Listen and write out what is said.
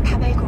다발고.